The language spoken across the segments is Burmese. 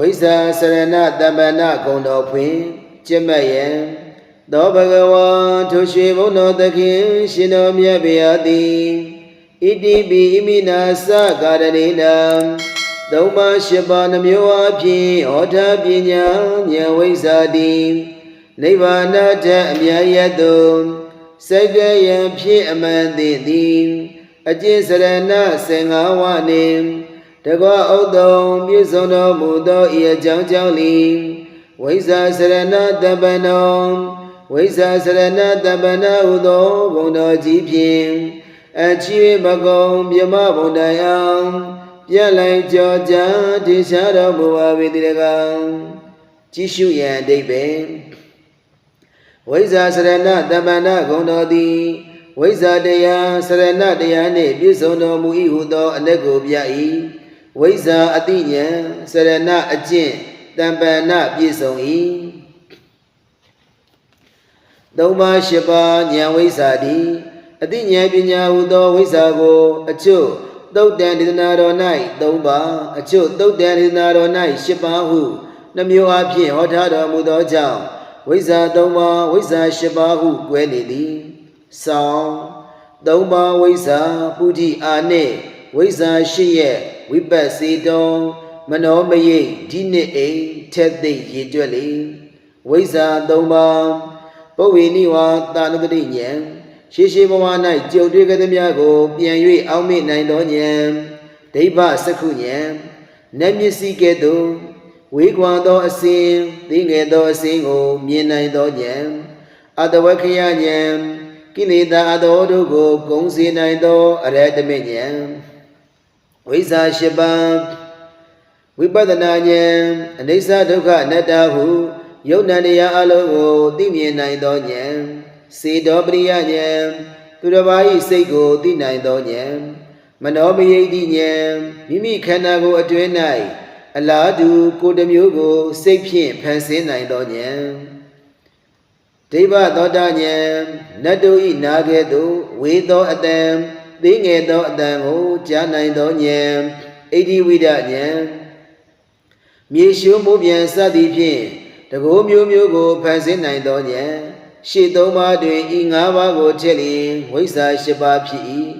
ဝိဇ္ဇာစရဏတမ္ပဏဂုံတော်ဖွင့်ကျင့်မဲ့ယံသောဘဂဝါထိုရွှေဘုံတော်သခင်ရှင်တော်မြတ်ဗျာတိဣတိပိဣမိနာသကာရဏိနံသုံးပါးရှစ်ပါးနှမျိုးအဖြစ်ဟောထားပညာဉာဏ်ဝိဇ္ဇာတိနိဗ္ဗာန်တတ်အမြတ်ရတ္တုစိတ်ကယံဖြစ်အမှန်သိသည်အကျင့်စရဏ15ဝနှင့် တကောဥဒ္တုံပြည့်စုံတော်မူသောဤအကြောင်းကြောင့်လီဝိဇ္ဇာစရဏတပ္ပနောဝိဇ္ဇာစရဏတပ္ပနာဟုသောဘုံတော်ကြီးဖြင့်အချီမကုံမြမဘုံတရားပြက်လိုက်ကြောကြထေရှားတော်မူပါ၏တကားကြည့်ရှုရန်အတိတ်ပဲဝိဇ္ဇာစရဏတပ္ပနာဂုံတော်သည်ဝိဇ္ဇာတရားစရဏတရားနှင့်ပြည့်စုံတော်မူ၏ဟုသောအ내ကိုပြ၏ ဝိဇ္ဇာအတိညာစရဏအကျင့်တမ္ပဏပြည့်စုံ၏သုံးပါးရှိပါးဉာဏ်ဝိဇ္ဇာတိအတိဉာဏ်ပညာဟုသောဝိဇ္ဇာကိုအချို့သုတ်တန်ဒေသနာတော်၌သုံးပါးအချို့သုတ်တန်ဒေသနာတော်၌ရှစ်ပါးဟုနှမျိုးအဖြစ်ဟောထားတော်မူသောကြောင့်ဝိဇ္ဇာသုံးပါးဝိဇ္ဇာရှစ်ပါးဟုကွဲနေသည်ဆောင်းသုံးပါးဝိဇ္ဇာပုဒိအာနှင့်ဝိဇ္ဇာရှိရဲ့ ဝိပတ်စေတုံမနောမယိဒီနှစ်အိမ်ထက်သိရည်တွက်လေဝိဇ္ဇာသုံးပါးပုဝေနိဝါတာနုတတိဉာဏ်ရှေးရှေးဘဝ၌ကြုံတွေ့ကြသမျှကိုပြန်၍အောက်မေ့နိုင်သောဉာဏ်ဒိဗ္ဗစက္ခုဉာဏ်နတ်မျက်စိကဲ့သို့ဝေးကွာသောအစဉ်သိငယ်သောအစဉ်ကိုမြင်နိုင်သောဉာဏ်အတဝခယဉာဏ်ကိလေသာအသောတို့ကိုဂုံစေနိုင်သောအရဟတမေဉာဏ် ဝိဇ္ဇာရှိပါးဝိပဿနာဉာဏ်အနိစ္စဒုက္ခအနတ္တဟုယုတ်နံတရားအလုံးကိုသိမြင်နိုင်သောဉာဏ်စေတောပရိယဉာဏ်သူတစ်ပါး၏စိတ်ကိုသိနိုင်သောဉာဏ်မနောမယိတိဉာဏ်မိမိခန္ဓာကိုယ်အတွင်း၌အလားတူကိုယ်တစ်မျိုးကို စိတ်ဖြင့်ဖန်ဆင်းနိုင်သောဉာဏ်ဒိဗ္ဗသောတာဉာဏ်နတ်တို့၏နာကဲ့သို့ဝေသောအတံ သိငယ်သောအတန်ကိုကြားနိုင်သောဉာဏ်ဣတိဝိဒဉာဏ်မြေရှုမိုးပြန်စသည်ဖြင့်တကိုးမျိုးမျိုးကိုဖန်ဆင်းနိုင်သောဉာဏ်ရှေ့သုံးပါးတွင်ဤငါးပါးကိုထည့်လျင်ဝိဇ္ဇာ၈ပါးဖြစ်၏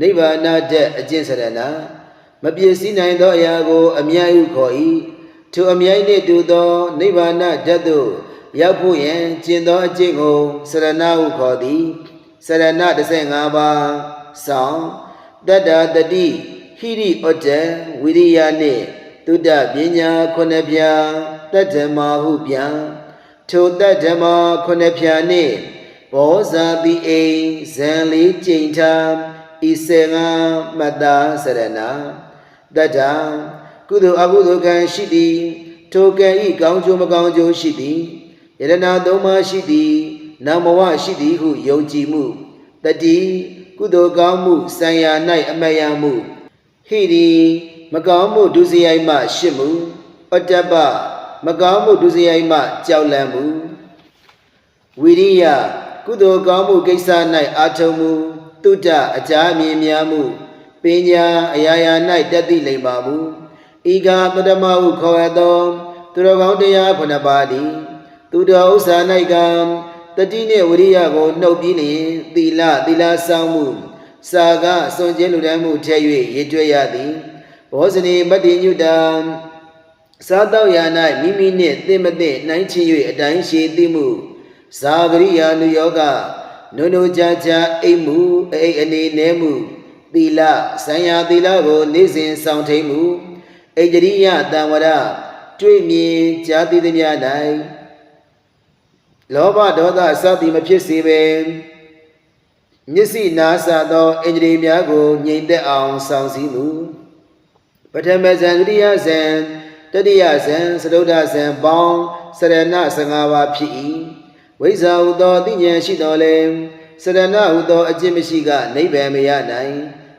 နိဗ္ဗာန်တတ်အကျင့်စရဏမပြည့်စည်နိုင်သောအရာကို အမြတ်ဟုခေါ်၏ထိုအမြတ်နှင့်တူသောနိဗ္ဗာန်တတ်သို့ရောက်ဖို့ယံကျင့်သောအကျင့်ကိုစရဏဟုခေါ်သည်စရဏ15ပါး ဆောင်းတတ္တာတတိဟိရိဩတ္တဝိရိယနှင့်တုဒ္ဒပညာခုနှစ်ပြာတတ္တမဟုပြန်ထိုတတ္တမခုနှစ်ဖြာနှင့်ဘောဇာတိအိဇံလေးကျိန်ထာဤစေငါမတ္တာစရဏတတ္တကုသိုလ်အကုသိုလ်ကံရှိသည်ထိုကံဤကောင်းကျိုးမကောင်းကျိုးရှိသည်ယရနာသုံးပါးရှိသည်နာမဝရှိသည်ဟုယုံကြည်မှုတတိ ကုသိုလ်ကောင်းမှုဆံရ၌အမယံမှုဟိရိမကောင်းမှုဒုစရိုက်မှရှစ်မှုအတ္တပမကောင်းမှုဒုစရိုက်မှကြောက်လန့်မှုဝိရိယကုသိုလ်ကောင်းမှုကိစ္စ၌အာထုံမှုတုဒ္ဒအကြမြင်များမှုပညာအရာရာ၌တတ်သိလိမ္မာမှုဤကသတ္တမဟုခေါ်ရသောသူတော်ကောင်းတရားခုနှစ်ပါးသည်သူတော်ဥစ္စာ၌က တတိနှင့်ဝိရိယကိုနှုတ်ပြီးလျင်သီလသီလဆောင်မှုစာကစွန့်ခြင်းလူတန်းမှုထည့်၍ရည်ကြွရသည်ဘောဇနီမတ္တိညုတံစားတော့ရာ၌မိမိနှင့်သင်မသင့်နှိုင်းချ၍အတိုင်းရှိသိမှုဇာဂရိယာနုယောဂနုနုကြကြအိမ်မှုအိမ်အနေနဲမှုသီလဆံရသီလကို နေ့စဉ်ဆောင်ထိန်မှုဣန္ဒရိယတံဝရတွေ့မြင်ကြားသိသည်များ၌ လောဘဒေါသစသည်မဖြစ်စေဘဲမျက်စိနားဆသောဣန္ဒြေများကိုငြိမ်သက်အောင်ဆောင်စည်းမှုပထမဇန်ဒုတိယဇန်တတိယဇန်သရုဒ္ဓဇန်ပေါင်းစရဏ15ပါးဖြစ်၏ဝိဇ္ဇာဟုသောသိဉာဏ်ရှိတော်လဲစရဏဟုသောအကျင့်မရှိကနိဗ္ဗာန်မရနိုင်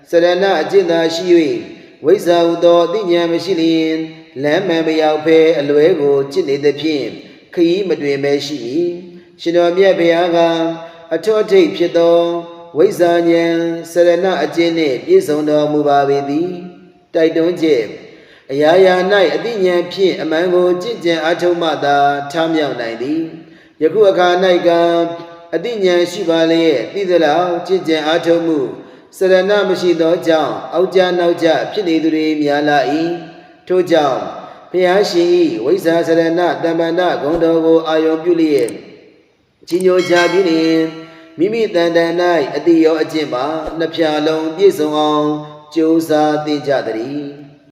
စရဏအကျင့်သာရှိ၍ဝိဇ္ဇာဟုသောသိဉာဏ်မရှိလျင်လမ်းမှန်မရောက်ဘဲအလွဲကိုจิตနေသဖြင့်ခ ရီးမတွင်ပဲရှိ၏ရှင်တော်မြတ်ဘုရားကအထောအထိတ်ဖြစ်သောဝိဇ္ဇာဉာဏ်စရဏအကျင့်နှင့်ပြည့်စုံတော်မူပါပေသည်တိုက်တွန်းချက်အရာရာ၌အတိညာဖြင့်အမှန်ကိုကြင်ကြံအားထုတ်မှသာထမြောက်နိုင်သည်ယခုအခါ၌ကအတိညာရှိပါလျက်သိသလောက်ကြင်ကြံအားထုတ်မှုစရဏမရှိသောကြောင့်အောက်ကြနောက်ကြဖြစ်နေသူတွေများလာ၏ထို့ကြောင့် ဖျားရှင်၏ဝိဇ္ဇာစရဏတမ္ပန္နဂုံတော်ကိုအာယုံပြုလျက်ကြီးညိုကြပြီးလျင်မိမိတန်တန်၌အတိရောအကျင့်ပါနှစ်ဖြာလုံးပြည့်စုံအောင်ကြိုးစားသင်ကြသည်